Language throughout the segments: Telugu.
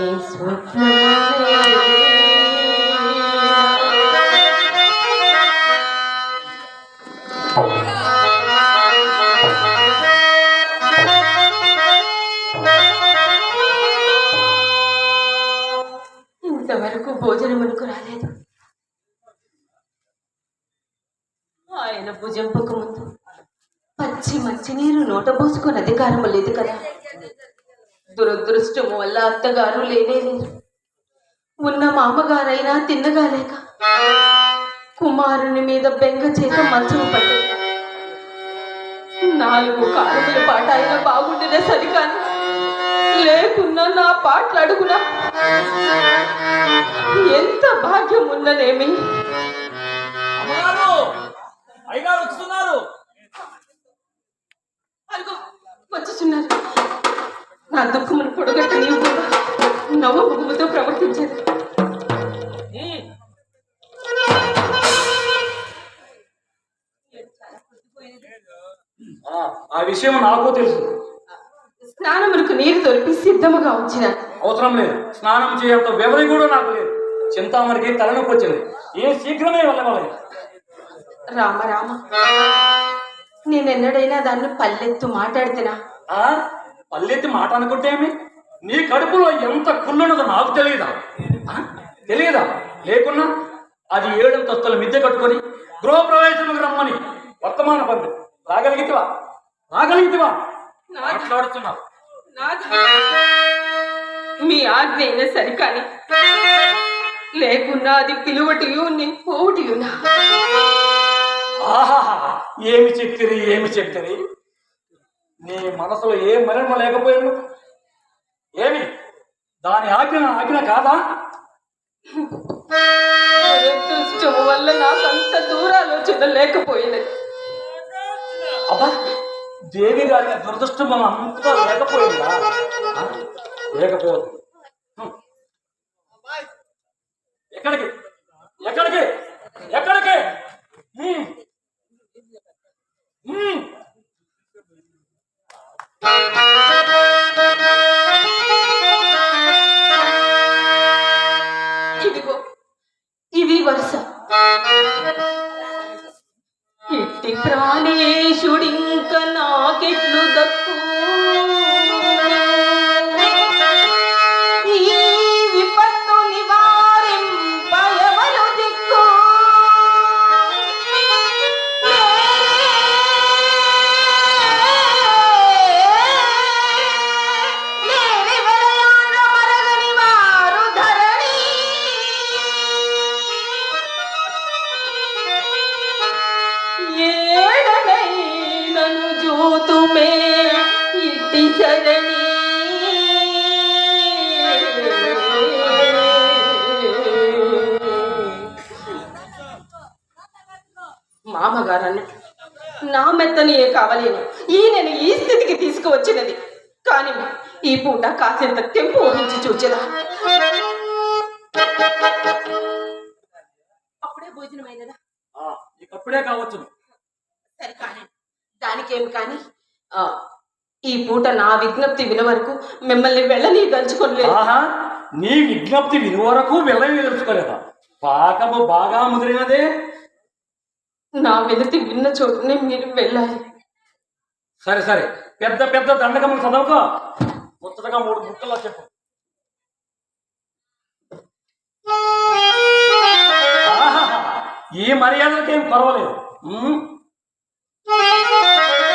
ఎంచనే తిని స్వప్నమే ఇంతవరకు భోజనమునకు రాలేదు. ఆయన భుజంపకు ముందు పచ్చి మంచినీరు నోట పోసుకొని అధికారం లేదు కదా? దురదృష్టము వల్ల అత్తగారు లేనే లేరు ఉన్న మామగారైనా తిన్నగాలేక కుమారుని మీద బెంగ చేత మంచం పడ్డది నాలుగు కాలముల పాట అయినా బాగుండేదే సరికాని లేకున్నా నా పాటలు అడుగునా ఎంత భాగ్యం ఉన్నదేమి వచ్చుచున్నారు నా దుఃఖమును పొడగట్ట నీవు కూడా నవ్వు ముగ్గుతో ప్రవర్తించేది ఉమ్, ఆ, విషయం నాకు తెలుసు. స్నానమునకు నీరు దొరికి సిద్ధముగా వచ్చిన అవసరం లేదు. స్నానం చేయంత వ్యవధి కూడా నాకు లేదు. చింతామణికి తలనొప్పి వచ్చింది. ఏ శీఘ్రమే వెళ్ళవాలి రామ రామ. నేనెన్నడైనా దాన్ని పల్లెత్తు మాట్లాడితేనా? ఆ? పల్లెత్తి మాట అనుకుంటే ఏమి? నీ కడుపులో ఎంత కుళ్ళున్నదో నాకు తెలియదా? తెలియదా లేకున్నా అది ఏడంతస్తుల మిద్దె కట్టుకొని గృహప్రవేశముకు రమ్మని వర్తమాన పంపి రాగలిగితివా? రాగలిగితివా? మాట్లాడుతున్నావు. మీ ఆజ్ఞ అయినా సరికాని లేకున్నా అది పిలువటియు నేను పోవటియునా ఆహా ఏమి చెప్తిరి ఏమి చెప్తిరి నీ మనసులో ఏ మరణం లేకపోయాను ఏమి? దాని ఆజ్ఞ ఆజ్ఞ కాదా? వల్ల నాకు అంత దూరాలోచన లేకపోయినది అబ్బా దేవి గారి దురదృష్టం అంతా లేకపోయిందా? లేకపోదు. ఎక్కడికి? ఎక్కడికి? ఎక్కడికి. ఇదిగో ఇది వరుస. ఇట్టి ప్రాణేశుడి జూతుమే ఇట్టి సరణి మామగారు అన్నట్టు నా మెత్తనియే కావలేను ఈ నేను ఈ స్థితికి తీసుకువచ్చినది. కానీ ఈ పూట కాసింత తెంపు ఊహించి చూచెదా? అప్పుడే భోజనమైనదా? ఆ, ఇకప్పుడే కావచ్చు. సరే కానీ దానికేం కానీ ఈ పూట నా విజ్ఞప్తి విన వరకు మిమ్మల్ని వెళ్ళని దలుచుకోలేదు నీ విజ్ఞప్తి విని వరకు వెళ్ళని తెలుసుకోలేదా పాకము బాగా ముదిరినదే. నా వినతి విన్న చోటునే మీరు వెళ్ళాలి. సరే సరే. పెద్ద పెద్ద దండకములు చదవక. ముచ్చటగా మూడు ముక్కల్లో చెప్పు. ఈ మర్యాదలకేం పర్వాలేదు. Thank you.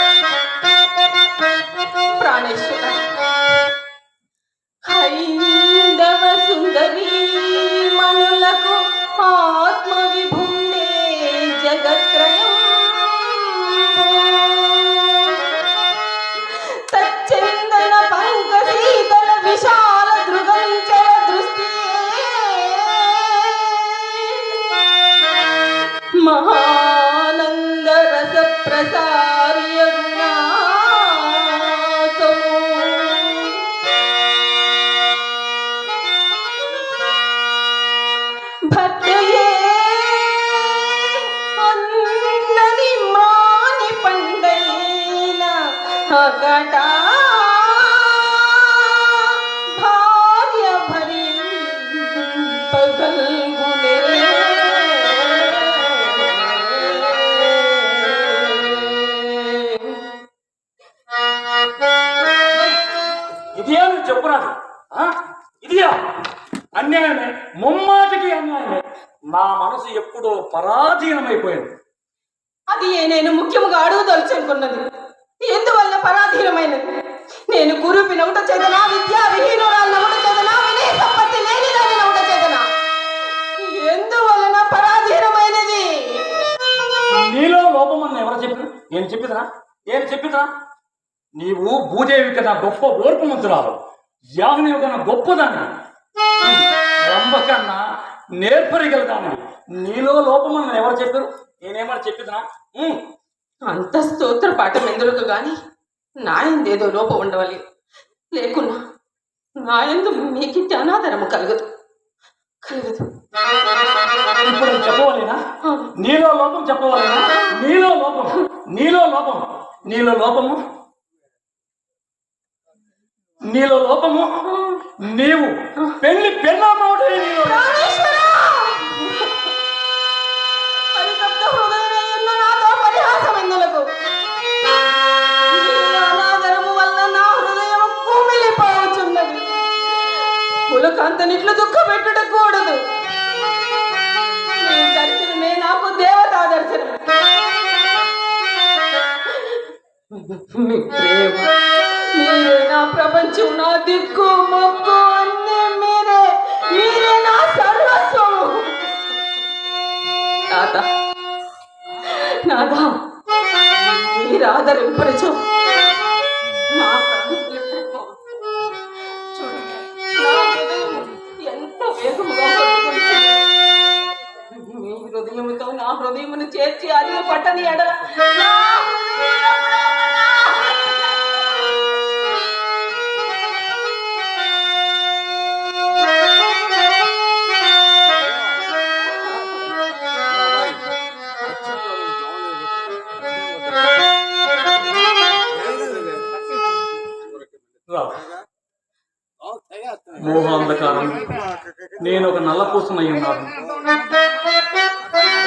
ఇదే నువ్వు చెప్పురాదు? ఆ? ఇదియా? అన్యాయమే. ముమ్మాటికి అన్యాయమే. నా మనసు ఎప్పుడో పరాధీనమైపోయింది. అది నేను ముఖ్యముగా అడుగుదలుచుకున్నది ఎందువల్ల పరాధీనమైనది? నేను కురుపి నవ్వుట చేతనా? విద్యా విహీనురాలు నవ్వుట చేతనా? వినయ సంపత్తి లేని దాని నవ్వుట చేతనా? ఎందువలన పరాధీనమైనది? నీలో లోపం అని ఎవరు చెప్పిన నేను చెప్పిదనా? నేను చెప్పిదనా? నీవు భూదేవి కదా గొప్ప ఓర్పు మంతురాలు యాగనేవి కన్నా గొప్పదాన్ని. రంభ కన్నా నేర్పరిగలదాన్ని నీలో లోపం అని ఎవరు చెప్పారు? నేనేమని చెప్పిదనా ఉమ్. అంత స్తోత్ర పాఠం ఎందులకు గాని? నాయందేదో లోపం ఉండవాలి. లేకున్నా నాయందు మీకిట్టి అనాదరము కలగదు. కలగదు. ఇప్పుడు చెప్పవాలేనా? నీలో లోపం చెప్పవాలేనా? నీలో లోపం. నీలో లోపం. నీలో లోపము? నీలో లోపము నీవు పెళ్ళి పెళ్ళామవుటే నీలో దుఃఖపెట్టుట కూడదు దర్శనమే నాకు దేవతా దర్శనం ప్రేమ మీరే నా ప్రపంచం నా దిక్కు మొక్కు అన్నీ మీరే. మీరే ఒక ఉన్నారు.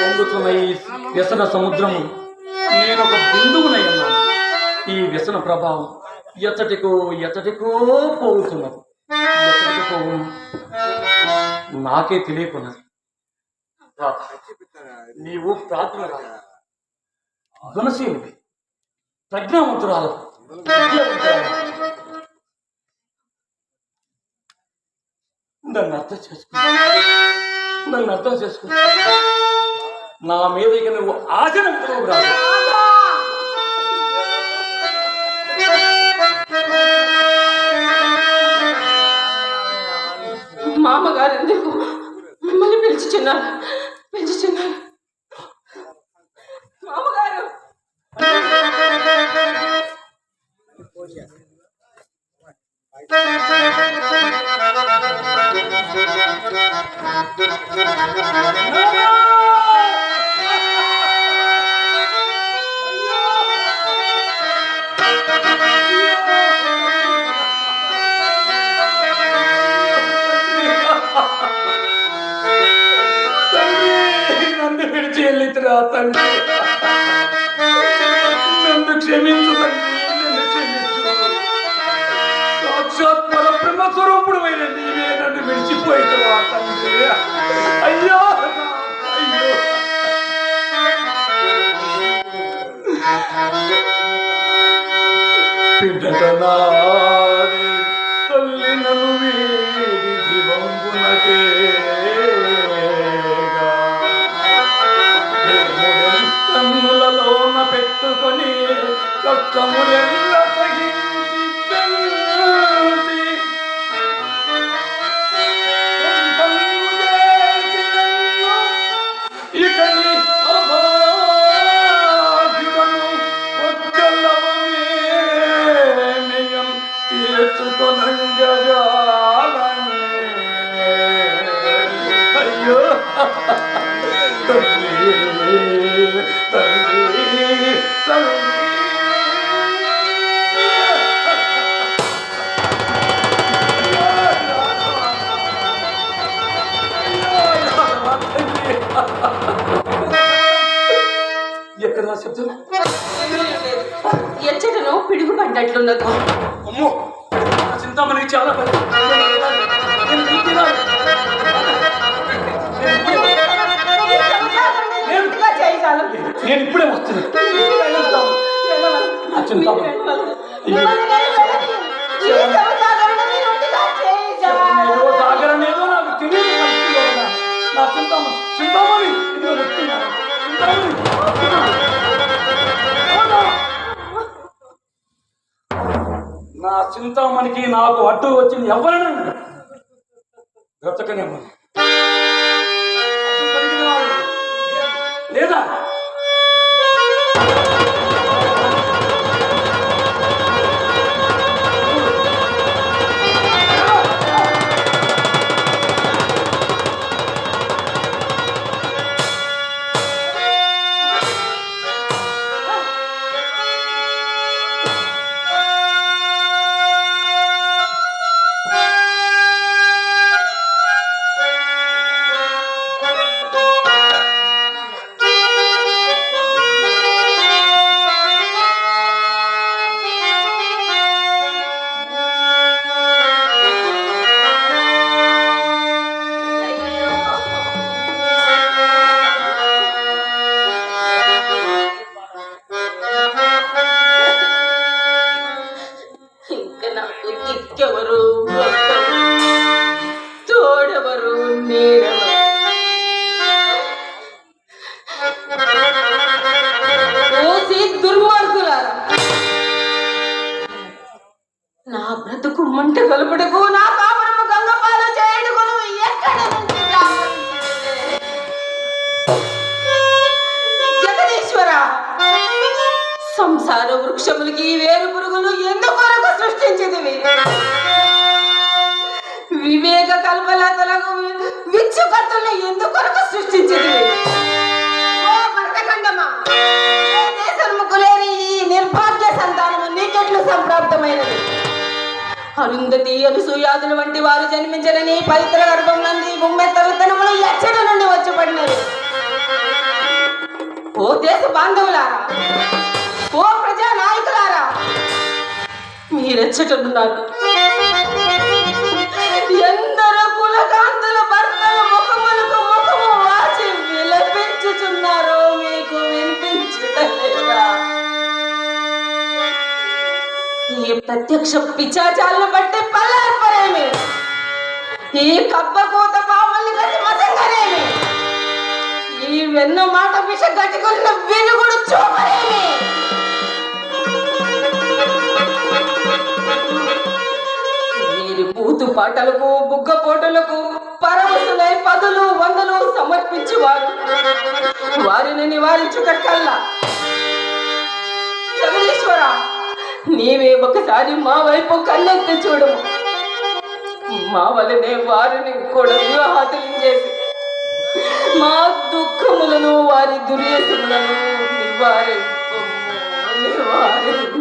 ఉన్నాను వ్యసన సముద్రము. నేను ఒక బిందువునై ఉన్నాను. ఈ వ్యసన ప్రభావం ఎతటికో ఎతటికో పోతున్నది ఎచ్చటికి నాకే తెలియకున్నది. నీవు ప్రార్థన గుణశీలివి ప్రజ్ఞావంతురాలు. నన్ను అర్థం చేసుకో నన్ను అర్థం చేసుకో నా మీద ఇక నువ్వు ఆచరణకు రాదు? మామగారు ఎందుకు? మిమ్మల్ని పిలిచి చిన్నారు పిలిచి చిన్నారు నన్ను విడిచి వెళ్ళితురా తండ్రి నన్ను క్షమించు తండ్రి పర బ్రహ్మ స్వరూపుడు నీవే నన్ను విడిచిపోయితురా తండ్రి. అయ్యో! అయ్యో! ఎక్కడ నా శబ్దం? ఎచ్చటను పిడుగు పడ్డట్లున్నది అమ్మో చింతామణికి చాలా నేను ఇప్పుడే- వస్తున్నాను మీరు చింతామణికి నాకు అడ్డు వచ్చింది ఎవరైనా బ్రతకనివ్వండి. సంసార వేరు పురుగులు ఎందుకొరకు సృష్టించింది వివేక కల్పలతలకు విచ్చు కత్తుల్ని ఎందుకొరకు సృష్టించింది ఓ భరతఖండమా ఏ దేశముకు ఈ నిర్భాగ్య సంతానము నీకెట్లు సంప్రాప్తమైనది? అరుంధతి అనుసూయాదులు వంటి వారు జన్మించరని పవిత్ర గర్భం నంది గుమ్మెత్త విత్తనములు ఎచ్చడి నుండి వచ్చి పడినవి. ఓ దేశ బాంధవులారా మీరెచ్చటన్నారు ఎందరో కులకాంతుల భర్తల ముఖములకు ముఖము వాచి విలపించుచున్నారో. మీకు వినిపించుటలేదా? ఈ ప్రత్యక్ష పిచాచాలను బట్టి పల్లార్పరేమి? ఈ కబ్బకోత పాముల్ని గట్టి మసంగరేమి? ఈ వెన్న మాట విష గట్టుకున్న వెనుగు వీరి పాటలకు బుగ్గ పోటలకు పరవశులై పదులు వందలు సమర్పించేవారు. వారిని నివారించుట కల్లా జగదీశ్వర నీవే ఒకసారి మా వైపు కన్నెత్తి చూడు. మా వలనే వారిని కూడా వివాహాతులు చేసి మా దుఃఖములను వారి దుర్యసములను నివారింపు నివారింపు